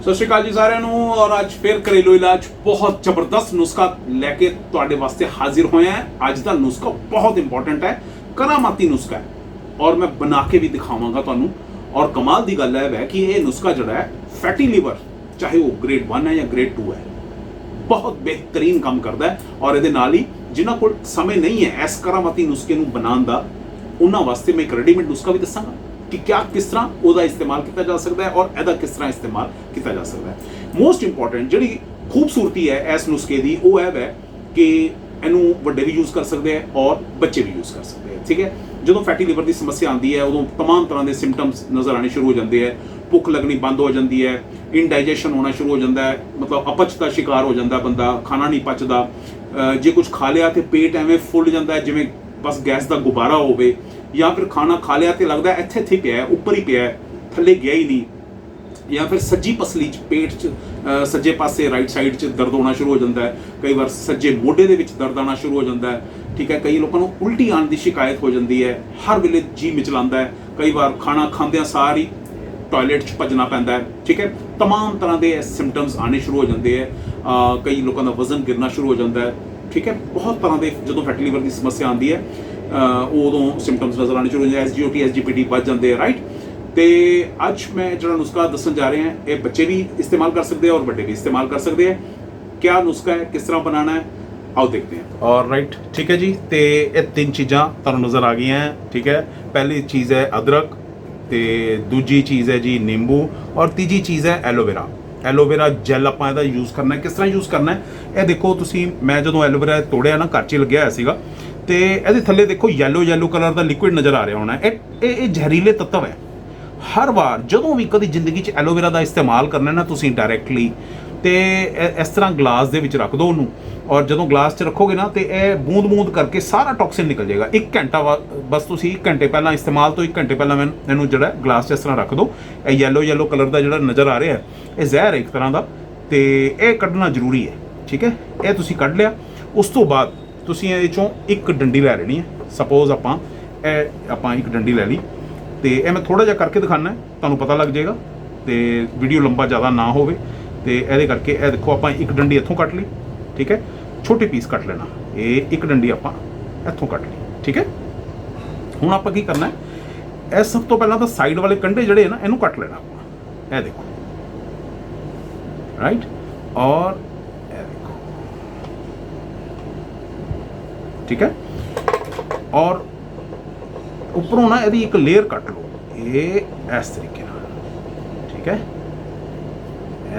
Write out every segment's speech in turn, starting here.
ਸਤਿ ਸ਼੍ਰੀ ਅਕਾਲ ਜੀ ਸਾਰਿਆਂ ਨੂੰ, ਔਰ ਅੱਜ ਫਿਰ ਘਰੇਲੂ ਇਲਾਜ, ਬਹੁਤ ਜ਼ਬਰਦਸਤ ਨੁਸਖਾ ਲੈ ਕੇ ਤੁਹਾਡੇ ਵਾਸਤੇ ਹਾਜ਼ਰ ਹੋਇਆ ਹਾਂ। ਅੱਜ ਦਾ ਨੁਸਖਾ ਬਹੁਤ ਇੰਪੋਰਟੈਂਟ ਹੈ, ਕਰਾਮਾਤੀ ਨੁਸਖਾ ਹੈ। ਔਰ ਮੈਂ ਬਣਾ ਕੇ ਵੀ ਦਿਖਾਵਾਂਗਾ ਤੁਹਾਨੂੰ। ਔਰ ਕਮਾਲ ਦੀ ਗੱਲ ਹੈ ਵੈ ਕਿ ਇਹ ਨੁਸਖਾ ਜਿਹੜਾ ਹੈ ਫੈਟੀ ਲੀਵਰ ਚਾਹੇ ਉਹ ਗ੍ਰੇਡ 1 ਹੈ ਜਾਂ ਗ੍ਰੇਡ 2 ਹੈ, ਬਹੁਤ ਬਿਹਤਰੀਨ ਕੰਮ ਕਰਦਾ ਹੈ। ਔਰ ਇਹਦੇ ਨਾਲ ਹੀ ਜਿਨ੍ਹਾਂ ਕੋਲ ਸਮੇਂ ਨਹੀਂ ਹੈ ਇਸ ਕਰਾਮਾਤੀ ਨੁਸਖੇ ਨੂੰ ਬਣਾਉਣ ਦਾ, ਉਹਨਾਂ ਵਾਸਤੇ ਮੈਂ ਇੱਕ ਰੈਡੀਮੇਡ ਨੁਸਖਾ ਵੀ ਦੱਸਾਂਗਾ। ਕਿ ਕਿਆ ਕਿਸ ਤਰ੍ਹਾਂ ਉਹਦਾ ਇਸਤੇਮਾਲ ਕੀਤਾ ਜਾ ਸਕਦਾ ਹੈ ਔਰ ਇਹਦਾ ਕਿਸ ਤਰ੍ਹਾਂ ਇਸਤੇਮਾਲ ਕੀਤਾ ਜਾ ਸਕਦਾ ਹੈ ਮੋਸਟ ਇੰਪੋਰਟੈਂਟ ਜਿਹੜੀ ਖੂਬਸੂਰਤੀ ਹੈ ਇਸ ਨੁਸਖੇ ਦੀ ਉਹ ਹੈ ਵੈ ਕਿ ਇਹਨੂੰ ਵੱਡੇ ਵੀ ਯੂਜ਼ ਕਰ ਸਕਦੇ ਆ ਔਰ ਬੱਚੇ ਵੀ ਯੂਜ਼ ਕਰ ਸਕਦੇ ਆ ਠੀਕ ਹੈ ਜਦੋਂ ਫੈਟੀ ਲੀਵਰ ਦੀ ਸਮੱਸਿਆ ਆਉਂਦੀ ਹੈ ਉਦੋਂ तमाम ਤਰ੍ਹਾਂ ਦੇ ਸਿੰਪਟਮਸ ਨਜ਼ਰ ਆਣੇ ਸ਼ੁਰੂ ਹੋ ਜਾਂਦੇ ਆ ਭੁੱਖ ਲੱਗਣੀ ਬੰਦ ਹੋ ਜਾਂਦੀ ਹੈ ਇਨਡਾਈਜੈਸ਼ਨ ਹੋਣਾ ਸ਼ੁਰੂ ਹੋ ਜਾਂਦਾ ਹੈ ਮਤਲਬ ਅਪਚ ਦਾ ਸ਼ਿਕਾਰ ਹੋ ਜਾਂਦਾ ਬੰਦਾ ਖਾਣਾ ਨਹੀਂ ਪਚਦਾ ਅਹ ਜੇ ਕੁਝ ਖਾ ਲਿਆ ਤੇ ਪੇਟ ਐਵੇਂ ਫੁੱਲ ਜਾਂਦਾ ਹੈ ਜਿਵੇਂ ਬਸ ਗੈਸ ਦਾ ਗੁਬਾਰਾ ਹੋਵੇ ਜਾਂ ਫਿਰ ਖਾਣਾ ਖਾ ਲਿਆ ਤੇ ਲੱਗਦਾ ਹੈ ਇੱਥੇ ਇੱਥੇ ਪਿਆ ਹੈ ਉੱਪਰ ਹੀ ਪਿਆ ਹੈ ਥੱਲੇ ਗਿਆ ਹੀ ਨਹੀਂ ਜਾਂ ਫਿਰ ਸੱਜੀ ਪਸਲੀ ਚ ਪੇਟ ਚ ਅਹ ਸੱਜੇ ਪਾਸੇ ਰਾਈਟ ਸਾਈਡ ਚ ਦਰਦ ਹੋਣਾ ਸ਼ੁਰੂ ਹੋ ਜਾਂਦਾ ਹੈ ਕਈ ਵਾਰ ਸੱਜੇ ਮੋਢੇ ਦੇ ਵਿੱਚ ਦਰਦ ਆਉਣਾ ਸ਼ੁਰੂ ਹੋ ਜਾਂਦਾ ਹੈ ਠੀਕ ਹੈ ਕਈ ਲੋਕਾਂ ਨੂੰ ਉਲਟੀ ਆਉਣ ਦੀ ਸ਼ਿਕਾਇਤ ਹੋ ਜਾਂਦੀ ਹੈ ਹਰ ਵੇਲੇ ਜੀ ਮਿਚਲਾਉਂਦਾ ਹੈ ਕਈ ਵਾਰ ਖਾਣਾ ਖਾਂਦਿਆਂ ਸਾਰ ਹੀ ਟਾਇਲਟ 'ਚ ਭੱਜਣਾ ਪੈਂਦਾ ਹੈ ਠੀਕ ਹੈ तमाम ਤਰ੍ਹਾਂ ਦੇ ਸਿੰਪਟਮਸ ਆਣੇ ਸ਼ੁਰੂ ਹੋ ਜਾਂਦੇ ਹੈ ਅਹ ਕਈ ਲੋਕਾਂ ਦਾ ਵਜ਼ਨ ਗਿਰਨਾ ਸ਼ੁਰੂ ਹੋ ਜਾਂਦਾ ਹੈ ਠੀਕ ਹੈ ਬਹੁਤ ਤਰ੍ਹਾਂ ਦੇ ਜਦੋਂ ਫੈਟੀ ਲੀਵਰ ਦੀ ਸਮੱਸਿਆ ਆਉਂਦੀ ਹੈ ਅਹ ਉਦੋਂ ਸਿੰਪਟਮਸ ਨਜ਼ਰ ਆਣੇ ਸ਼ੁਰੂ ਹੋ ਜਾਂਦੇ ਐਸਜੀਓਟੀ ਐਸਜੀਪੀਟੀ ਵੱਧ ਜਾਂਦੇ ਆ ਰਾਈਟ ਤੇ ਅੱਜ ਮੈਂ ਜਿਹੜਾ ਨੁਸਖਾ ਦੱਸਣ ਜਾ ਰਿਹਾ ਹਾਂ ਇਹ ਬੱਚੇ ਵੀ ਇਸਤੇਮਾਲ ਕਰ ਸਕਦੇ ਆ ਔਰ ਵੱਡੇ ਵੀ ਇਸਤੇਮਾਲ ਕਰ ਸਕਦੇ ਆ। ਕਿਆ ਨੁਸਖਾ ਹੈ ਕਿਸ ਤਰ੍ਹਾਂ ਬਣਾਉਣਾ ਹੈ ਆਓ ਦੇਖਦੇ ਹਾਂ। ਔਰ ਰਾਈਟ ਠੀਕ ਹੈ ਜੀ ਤੇ ਇਹ ਤਿੰਨ ਚੀਜ਼ਾਂ ਤੁਹਾਨੂੰ ਨਜ਼ਰ ਆ ਗਈਆਂ ਹੈ, ਠੀਕ ਹੈ? ਪਹਿਲੀ ਚੀਜ਼ ਹੈ ਅਦਰਕ ਤੇ ਦੂਜੀ ਚੀਜ਼ ਹੈ ਜੀ ਨਿੰਬੂ ਔਰ ਤੀਜੀ ਚੀਜ਼ ਹੈ ਐਲੋਵੇਰਾ। ਐਲੋਵੇਰਾ ਜੈਲ ਆਪਾਂ ਇਹਦਾ ਯੂਜ਼ ਕਰਨਾ ਹੈ ਕਿਸ ਤਰ੍ਹਾਂ ਯੂਜ਼ ਕਰਨਾ ਹੈ? ਇਹ ਦੇਖੋ ਤੁਸੀਂ ਮੈਂ ਜਦੋਂ ਐਲੋਵੇਰਾ ਤੋੜਿਆ ਨਾ ਘਰ 'ਚ ਲੱਗਿਆ ਹੋਇਆ ਸੀਗਾ ਤੇ ਇਹਦੇ ਥੱਲੇ ਦੇਖੋ ਯੈਲੋ ਯੈਲੋ ਕਲਰ ਦਾ ਲਿਕੁਇਡ ਨਜ਼ਰ ਆ ਰਿਹਾ ਹੋਣਾ। ਇਹ ਇਹ ਇਹ ਜ਼ਹਿਰੀਲੇ ਤੱਤਵ ਹੈ। ਹਰ ਵਾਰ ਜਦੋਂ ਵੀ ਕਦੀ ਜ਼ਿੰਦਗੀ 'ਚ ਐਲੋਵੇਰਾ ਦਾ ਇਸਤੇਮਾਲ ਕਰਨਾ ਨਾ ਤੁਸੀਂ ਡਾਇਰੈਕਟਲੀ ਤੇ ਇਸ ਤਰ੍ਹਾਂ ਗਲਾਸ ਦੇ ਵਿੱਚ ਰੱਖ ਦਿਓ ਉਹਨੂੰ। ਔਰ ਜਦੋਂ ਗਲਾਸ 'ਚ ਰੱਖੋਗੇ ਨਾ ਤੇ ਇਹ ਬੂੰਦ-ਬੂੰਦ ਕਰਕੇ ਸਾਰਾ ਟੌਕਸਿਨ ਨਿਕਲ ਜਾਏਗਾ। 1 ਘੰਟਾ ਵਾ- ਬਸ ਤੁਸੀਂ 1 ਘੰਟੇ ਪਹਿਲਾਂ ਇਸਤੇਮਾਲ ਤੋਂ 1 ਘੰਟੇ ਪਹਿਲਾਂ ਮੈਨੂੰ ਇਹਨੂੰ ਜਿਹੜਾ ਗਲਾਸ 'ਚ ਇਸ ਤਰ੍ਹਾਂ ਰੱਖ ਦਿਓ ਇਹ ਯੈਲੋ ਯੈਲੋ ਕਲਰ ਦਾ ਜਿਹੜਾ ਨਜ਼ਰ ਆ ਰਿਹਾ ਇਹ ਜ਼ਹਿਰ ਹੈ ਇੱਕ ਤਰ੍ਹਾਂ ਦਾ ਤੇ ਇਹ ਕੱਢਣਾ ਜ਼ਰੂਰੀ ਹੈ। ਠੀਕ ਹੈ? ਇਹ ਤੁਸੀਂ ਕੱਢ ਲਿਆ। ਉਸ ਤੋਂ ਬਾਅਦ ਤੁਸੀਂ ਇਹਦੇ ਚੋਂ ਇੱਕ ਡੰਡੀ ਲੈ ਲੈਣੀ ਹੈ। ਸਪੋਜ਼ ਆਪਾਂ ਇਹ ਆਪਾਂ ਇੱਕ ਡੰਡੀ ਲੈ ਲਈ ਤੇ ਇਹ ਮੈਂ ਥੋੜਾ ਜਿਹਾ ਕਰਕੇ ਦਿਖਾਣਾ ਤੁਹਾਨੂੰ ਪਤਾ ਲੱਗ ਜਾਏਗਾ ਤੇ ਵੀਡੀਓ ਲੰਬਾ ਜ਼ਿਆਦਾ ਨਾ ਹੋਵੇ ਤੇ ਇਹਦੇ ਕਰਕੇ ਇਹ ਦੇਖੋ ਆਪਾਂ ਇੱਕ ਡੰਡੀ ਇੱਥੋਂ ਕੱਟ ਲਈ, ਠੀਕ ਹੈ? ਛੋਟੇ ਪੀਸ ਕੱਟ ਲੈਣਾ, ਇਹ ਇੱਕ ਡੰਡੀ ਆਪਾਂ ਇੱਥੋਂ ਕੱਟ ਲਈ, ਠੀਕ ਹੈ? ਹੁਣ ਆਪਾਂ ਕੀ ਕਰਨਾ ਹੈ? ਇਹ ਸਭ ਤੋਂ ਪਹਿਲਾਂ ਤਾਂ ਸਾਈਡ ਵਾਲੇ ਕੰਢੇ ਜਿਹੜੇ ਨਾ, ਇਹਨੂੰ ਕੱਟ ਲੈਣਾ ਆਪਾਂ। ਇਹ ਦੇਖੋ ਰਾਈਟ ਔਰ ਇਹ ਦੇਖੋ ਠੀਕ ਹੈ? ਔਰ ਉੱਪਰੋਂ ਨਾ ਇਹਦੀ ਇੱਕ ਲੇਅਰ ਕੱਟ ਲਓ। ਇਹ ਇਸ ਤਰੀਕੇ ਨਾਲ, ਠੀਕ ਹੈ?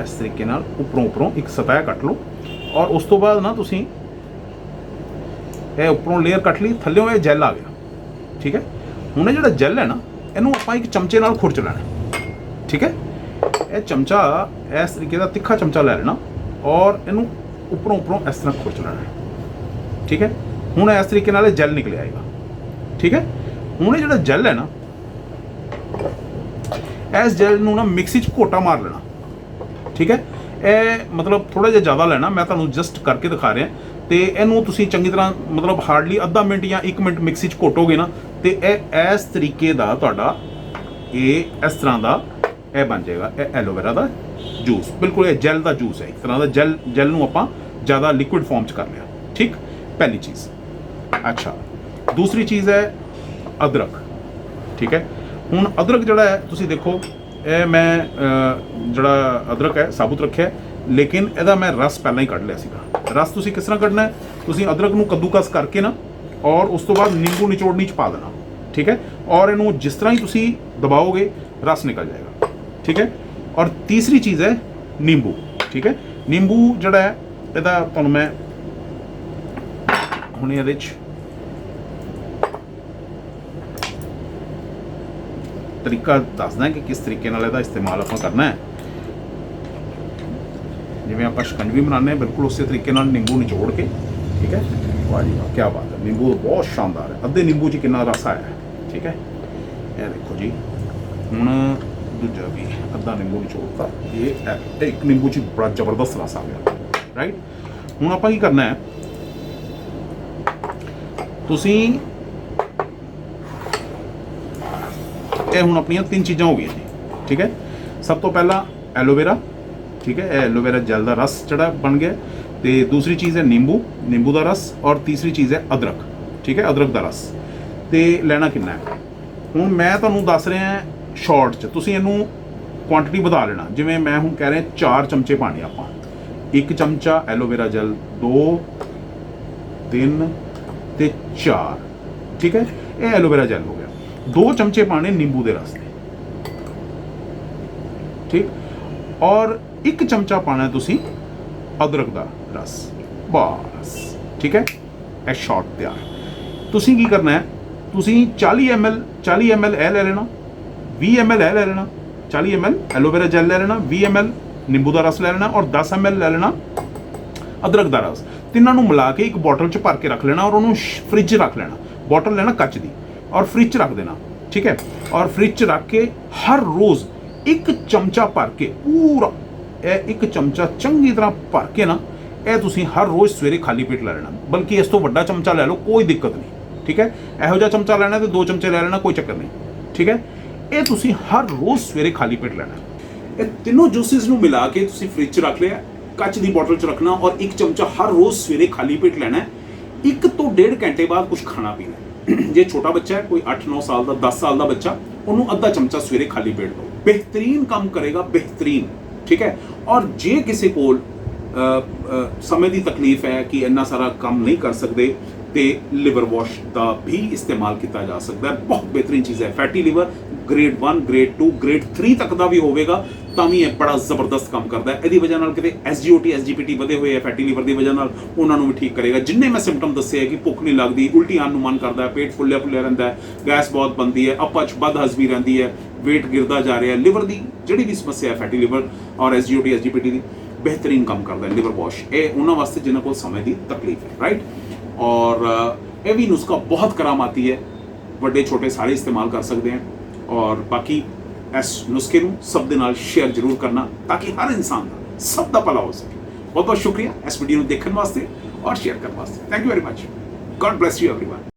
ਇਸ ਤਰੀਕੇ ਨਾਲ ਉੱਪਰੋਂ ਉੱਪਰੋਂ ਇੱਕ ਸਤਹ ਕੱਟ ਲਓ। ਔਰ ਉਸ ਤੋਂ ਬਾਅਦ ਨਾ ਤੁਸੀਂ ਇਹ ਉੱਪਰੋਂ ਲੇਅਰ ਕੱਟ ਲਈ, ਥੱਲੇੋਂ ਇਹ ਜੈਲ ਆ ਗਿਆ, ਠੀਕ ਹੈ? ਹੁਣ ਇਹ ਜਿਹੜਾ ਜੈਲ ਹੈ ਨਾ, ਇਹਨੂੰ ਆਪਾਂ ਇੱਕ ਚਮਚੇ ਨਾਲ ਖੁਰਚ ਲੈਣਾ ਠੀਕ ਹੈ? ਇਹ ਚਮਚਾ ਇਸ ਤਰੀਕੇ ਦਾ ਤਿੱਖਾ ਚਮਚਾ ਲੈ ਲੈਣਾ ਔਰ ਇਹਨੂੰ ਉੱਪਰੋਂ ਉੱਪਰੋਂ ਇਸ ਤਰ੍ਹਾਂ ਖੁਰਚ ਲੈਣਾ ਠੀਕ ਹੈ? ਹੁਣ ਇਸ ਤਰੀਕੇ ਨਾਲ ਇਹ ਜੈਲ ਨਿਕਲ ਆਏਗਾ ਠੀਕ ਹੈ? ਹੁਣ ਇਹ ਜਿਹੜਾ ਜੈਲ ਹੈ ਨਾ, ਇਸ ਜੈਲ ਨੂੰ ਨਾ ਮਿਕਸੀ 'ਚ ਘੋਟਾ ਮਾਰ ਲੈਣਾ। ਠੀਕ ਹੈ? ਇਹ ਮਤਲਬ ਥੋੜਾ ਜਿਹਾ ਜ਼ਿਆਦਾ ਲੈਣਾ, ਮੈਂ ਤੁਹਾਨੂੰ ਜਸਟ ਕਰਕੇ ਦਿਖਾ ਰਿਹਾ। ਤੇ ਇਹਨੂੰ ਤੁਸੀਂ ਚੰਗੀ ਤਰ੍ਹਾਂ ਮਤਲਬ ਹਾਰਡਲੀ ਅੱਧਾ ਮਿੰਟ ਜਾਂ 1 ਮਿੰਟ ਮਿਕਸੀ 'ਚ ਘੋਟੋਗੇ ਨਾ, ਤੇ ਇਹ ਇਸ ਤਰੀਕੇ ਦਾ ਤੁਹਾਡਾ ਇਹ ਇਸ ਤਰ੍ਹਾਂ ਦਾ ਇਹ ਬਣ ਜਾਏਗਾ। ਇਹ ਐਲੋਵੇਰਾ ਦਾ ਜੂਸ। ਬਿਲਕੁਲ ਇਹ ਜੈਲ ਦਾ ਜੂਸ ਹੈ। ਇੱਕ ਤਰ੍ਹਾਂ ਦਾ ਜੈਲ ਜੈਲ ਨੂੰ ਆਪਾਂ ਜ਼ਿਆਦਾ ਲਿਕੁਇਡ ਫਾਰਮ 'ਚ ਕਰ ਲਿਆ। ਠੀਕ? ਪਹਿਲੀ ਚੀਜ਼। ਅੱਛਾ। ਦੂਸਰੀ ਚੀਜ਼ ਹੈ ਅਦਰਕ, ਠੀਕ ਹੈ? ਹੁਣ ਅਦਰਕ ਜਿਹੜਾ ਹੈ, ਤੁਸੀਂ ਦੇਖੋ, ਇਹ ਮੈਂ ਜਿਹੜਾ ਅਦਰਕ ਹੈ, ਸਾਬੁਤ ਰੱਖਿਆ ਲੇਕਿਨ ਇਹਦਾ ਮੈਂ ਰਸ ਪਹਿਲਾਂ ਹੀ ਕੱਢ ਲਿਆ ਸੀਗਾ। ਰਸ ਤੁਸੀਂ ਕਿਸ ਤਰ੍ਹਾਂ ਕੱਢਣਾ ਹੈ? ਤੁਸੀਂ ਅਦਰਕ ਨੂੰ ਕੱਦੂਕਸ ਕਰਕੇ ਨਾ, ਔਰ ਉਸ ਤੋਂ ਬਾਅਦ ਨਿੰਬੂ ਨਿਚੋੜਨੀ ਚ ਪਾ ਦੇਣਾ, ਠੀਕ ਹੈ? ਔਰ ਇਹਨੂੰ ਜਿਸ ਤਰ੍ਹਾਂ ਹੀ ਤੁਸੀਂ ਦਬਾਓਗੇ, ਰਸ ਨਿਕਲ ਜਾਏਗਾ, ਠੀਕ ਹੈ? ਔਰ ਤੀਸਰੀ ਚੀਜ਼ ਹੈ ਨਿੰਬੂ, ਠੀਕ ਹੈ? ਨਿੰਬੂ ਜਿਹੜਾ ਹੈ, ਇਹਦਾ ਤੁਹਾਨੂੰ ਮੈਂ, ਹੁਣ ਇਹਦੇ ਚ ਤਰੀਕਾ ਦੱਸਦਾ ਕਿ ਕਿਸ ਤਰੀਕੇ ਨਾਲ ਇਹਦਾ ਇਸਤੇਮਾਲ ਆਪਾਂ ਕਰਨਾ ਹੈ। ਜਿਵੇਂ ਆਪਾਂ ਸ਼ਿਕੰਜਵੀ ਬਣਾਉਂਦੇ ਹਾਂ, ਬਿਲਕੁਲ ਉਸੇ ਤਰੀਕੇ ਨਾਲ ਨਿੰਬੂ ਨਿਚੋੜ ਕੇ, ਠੀਕ ਹੈ? ਵਾਹ ਜੀ ਵਾਹ ਕੀ ਬਾਤ ਹੈ। ਨਿੰਬੂ ਬਹੁਤ ਸ਼ਾਨਦਾਰ ਹੈ। ਅੱਧੇ ਨਿੰਬੂ 'ਚ ਕਿੰਨਾ ਰਸ ਆਇਆ ਹੈ, ਠੀਕ ਹੈ? ਇਹ ਦੇਖੋ ਜੀ, ਹੁਣ ਦੂਜਾ ਵੀ ਅੱਧਾ ਨਿੰਬੂ ਨਿਚੋੜਤਾ। ਇਹ ਇਹ ਇੱਕ ਨਿੰਬੂ 'ਚ ਬੜਾ ਜ਼ਬਰਦਸਤ ਰਸ ਆ ਗਿਆ ਰਾਈਟ ਹੁਣ ਆਪਾਂ ਕੀ ਕਰਨਾ ਹੈ? ਤੁਸੀਂ ਇਹ ਹੁਣ ਆਪਣੀਆਂ ਤਿੰਨ ਚੀਜ਼ਾਂ ਹੋ ਗਈਆਂ ਜੀ ਠੀਕ ਹੈ? ਸਭ ਤੋਂ ਪਹਿਲਾਂ ਐਲੋਵੇਰਾ, ਠੀਕ ਹੈ? ਇਹ ਐਲੋਵੇਰਾ ਜੈਲ ਦਾ ਰਸ ਜਿਹੜਾ ਬਣ ਗਿਆ। ਤੇ ਦੂਸਰੀ ਚੀਜ਼ ਹੈ ਨਿੰਬੂ ਨਿੰਬੂ ਦਾ ਰਸ ਔਰ ਤੀਸਰੀ ਚੀਜ਼ ਹੈ ਅਦਰਕ, ਠੀਕ ਹੈ? ਅਦਰਕ ਦਾ ਰਸ। ਤੇ ਲੈਣਾ ਕਿੰਨਾ ਹੈ? ਹੁਣ ਮੈਂ ਤੁਹਾਨੂੰ ਦੱਸ ਰਿਹਾ ਸ਼ਾਰਟ ਚ। ਤੁਸੀਂ ਇਹਨੂੰ ਕੁਆਂਟੀਟੀ ਵਧਾ ਲੈਣਾ। ਜਿਵੇਂ ਮੈਂ ਹੁਣ ਕਹਿ ਰਿਹਾ 4 ਚਮਚੇ ਪਾਣੇ ਆਪਾਂ। ਇੱਕ ਚਮਚਾ ਐਲੋਵੇਰਾ ਜੈਲ 2 3 ਤੇ 4 ਠੀਕ ਹੈ? ਇਹ ਐਲੋਵੇਰਾ ਜੈਲ ਹੋ ਗਿਆ। ਦੋ ਚਮਚੇ ਪਾਣੇ ਨਿੰਬੂ ਦੇ ਰਸ ਦੇ ਠੀਕ ਔਰ ਇੱਕ ਚਮਚਾ ਪਾਣਾ ਤੁਸੀਂ ਅਦਰਕ ਦਾ ਰਸ ਬਸ ਠੀਕ ਹੈ ਇਹ ਸ਼ਾਰਟ ਤਿਆਰ ਤੁਸੀਂ ਕੀ ਕਰਨਾ ਹੈ ਤੁਸੀਂ 40 ml 40 ml ਇਹ ਲੈ ਲੈਣਾ 20 ml ਇਹ ਲੈ ਲੈਣਾ 40 ml ਐਲੋਵੇਰਾ ਜੈਲ ਲੈ ਲੈਣਾ 20 ml ਨਿੰਬੂ ਦਾ ਰਸ ਲੈ ਲੈਣਾ ਔਰ 10 ml ਲੈ ਲੈਣਾ ਅਦਰਕ ਦਾ ਰਸ ਤਿੰਨਾਂ ਨੂੰ ਮਿਲਾ ਕੇ ਇੱਕ ਬੋਟਲ 'ਚ ਭਰ ਕੇ ਰੱਖ ਲੈਣਾ ਔਰ ਉਹਨੂੰ ਫ੍ਰਿਜ ਰੱਖ ਲੈਣਾ ਬੋਟਲ ਲੈਣਾ ਕੱਚ ਦੀ ਔਰ ਫ੍ਰਿਜ 'ਚ ਰੱਖ ਦੇਣਾ, ਠੀਕ ਹੈ? ਔਰ ਫ੍ਰਿਜ 'ਚ ਰੱਖ ਕੇ ਹਰ ਰੋਜ਼ ਇੱਕ ਚਮਚਾ ਭਰ ਕੇ, ਪੂਰਾ ਇਹ ਇੱਕ ਚਮਚਾ ਚੰਗੀ ਤਰ੍ਹਾਂ ਭਰ ਕੇ ਨਾ, ਇਹ ਤੁਸੀਂ ਹਰ ਰੋਜ਼ ਸਵੇਰੇ ਖਾਲੀ ਪੇਟ ਲੈ ਲੈਣਾ। ਬਲਕਿ ਇਸ ਤੋਂ ਵੱਡਾ ਚਮਚਾ ਲੈ ਲਓ, ਕੋਈ ਦਿੱਕਤ ਨਹੀਂ, ਠੀਕ ਹੈ? ਇਹੋ ਜਿਹਾ ਚਮਚਾ ਲੈਣਾ ਤੇ ਦੋ ਚਮਚੇ ਲੈ ਲੈਣਾ, ਕੋਈ ਚੱਕਰ ਨਹੀਂ, ਠੀਕ ਹੈ? ਇਹ ਤੁਸੀਂ ਹਰ ਰੋਜ਼ ਸਵੇਰੇ ਖਾਲੀ ਪੇਟ ਲੈਣਾ। ਇਹ ਤਿੰਨੋਂ ਜੂਸਿਸ ਨੂੰ ਮਿਲਾ ਕੇ ਤੁਸੀਂ ਫ੍ਰਿਜ 'ਚ ਰੱਖ ਲਿਆ, ਕੱਚ ਦੀ ਬੋਟਲ 'ਚ ਰੱਖਣਾ ਔਰ ਇੱਕ ਚਮਚਾ ਹਰ ਰੋਜ਼ ਸਵੇਰੇ ਖਾਲੀ ਪੇਟ ਲੈਣਾ, ਇੱਕ ਤੋਂ ਡੇਢ ਘੰਟੇ ਬਾਅਦ ਕੁਝ ਖਾਣਾ ਪੀਣਾ। ਜੇ ਛੋਟਾ ਬੱਚਾ ਹੈ, ਕੋਈ 8-9 ਸਾਲ ਦਾ 10 ਸਾਲ ਦਾ ਬੱਚਾ, ਉਹਨੂੰ ਅੱਧਾ ਚਮਚਾ ਸਵੇਰੇ ਖਾਲੀ ਪੇਟ ਦਿਓ। ਬਿਹਤਰੀਨ ਕੰਮ ਕਰੇਗਾ, ਬਿਹਤਰੀਨ, ਠੀਕ ਹੈ? ਔਰ ਜੇ ਕਿਸੇ ਕੋਲ ਸਮੇਂ ਦੀ ਤਕਲੀਫ ਹੈ ਕਿ ਇੰਨਾ ਸਾਰਾ ਕੰਮ ਨਹੀਂ ਕਰ ਸਕਦੇ ਤੇ ਲਿਵਰ ਵਾਸ਼ ਦਾ ਵੀ ਇਸਤੇਮਾਲ ਕੀਤਾ ਜਾ ਸਕਦਾ ਹੈ। ਬਹੁਤ ਬਿਹਤਰੀਨ ਚੀਜ਼ ਹੈ। Fatty liver grade 1 grade 2 grade 3 ਤੱਕ ਦਾ ਵੀ ਹੋਵੇਗਾ, ਤਾਂ ਵੀ ਇਹ ਬੜਾ ਜ਼ਬਰਦਸਤ ਕੰਮ ਕਰਦਾ ਹੈ। ਇਹਦੀ ਵਜ੍ਹਾ ਨਾਲ ਕਿਤੇ ਐਸਜੀਓਟੀ ਐਸਜੀਪੀਟੀ ਵਧੇ ਹੋਏ ਹੈ ਫੈਟੀ ਲਿਵਰ ਦੀ ਵਜ੍ਹਾ ਨਾਲ, ਉਹਨਾਂ ਨੂੰ ਵੀ ਠੀਕ ਕਰੇਗਾ। ਜਿੰਨੇ ਮੈਂ ਸਿੰਪਟਮ ਦੱਸੇ ਹੈ ਕਿ ਭੁੱਖ ਨਹੀਂ ਲੱਗਦੀ, ਉਲਟੀ ਆਉਣ ਨੂੰ ਮਨ ਕਰਦਾ ਹੈ, ਪੇਟ ਫੁੱਲਿਆ ਫੁੱਲਿਆ ਰਹਿੰਦਾ ਹੈ ਗੈਸ ਬਹੁਤ ਬਣਦੀ ਹੈ ਅਪਚ ਵੱਧ ਹਜ਼ਮੀ ਰਹਿੰਦੀ ਹੈ, weight ਗਿਰਦਾ ਜਾ ਰਿਹਾ ਹੈ। ਲਿਵਰ ਦੀ ਜਿਹੜੀ ਵੀ ਸਮੱਸਿਆ ਹੈ ਫੈਟੀ ਲਿਵਰ ਔਰ ਐਸਜੀਓਟੀ ਐਸਜੀਪੀਟੀ ਦੀ, ਬਿਹਤਰੀਨ ਕੰਮ ਕਰਦਾ ਹੈ ਲਿਵਰ ਵਾਸ਼ ਇਹ ਉਹਨਾਂ ਵਾਸਤੇ ਜਿਨ੍ਹਾਂ ਕੋਲ ਸਮੇਂ ਦੀ ਤਕਲੀਫ ਹੈ ਰਾਈਟ ਔਰ ਇਹ ਵੀ ਨੁਸਖਾ ਬਹੁਤ ਕਰਾਮਾਤੀ ਹੈ ਵੱਡੇ ਛੋਟੇ ਸਾਰੇ ਇਸਤੇਮਾਲ ਕਰ ਸਕਦੇ ਹਨ ਔਰ ਬਾਕੀ ਇਸ ਨੁਸਖੇ ਨੂੰ ਸਭ ਦੇ ਨਾਲ ਸ਼ੇਅਰ ਜ਼ਰੂਰ ਕਰਨਾ ਤਾਂ ਕਿ ਹਰ ਇਨਸਾਨ ਦਾ ਸਭ ਦਾ ਭਲਾ ਹੋ ਸਕੇ ਬਹੁਤ ਬਹੁਤ ਸ਼ੁਕਰੀਆ ਇਸ ਵੀਡੀਓ ਨੂੰ ਦੇਖਣ ਵਾਸਤੇ ਔਰ ਸ਼ੇਅਰ ਕਰਨ ਵਾਸਤੇ thank you very much God bless you everyone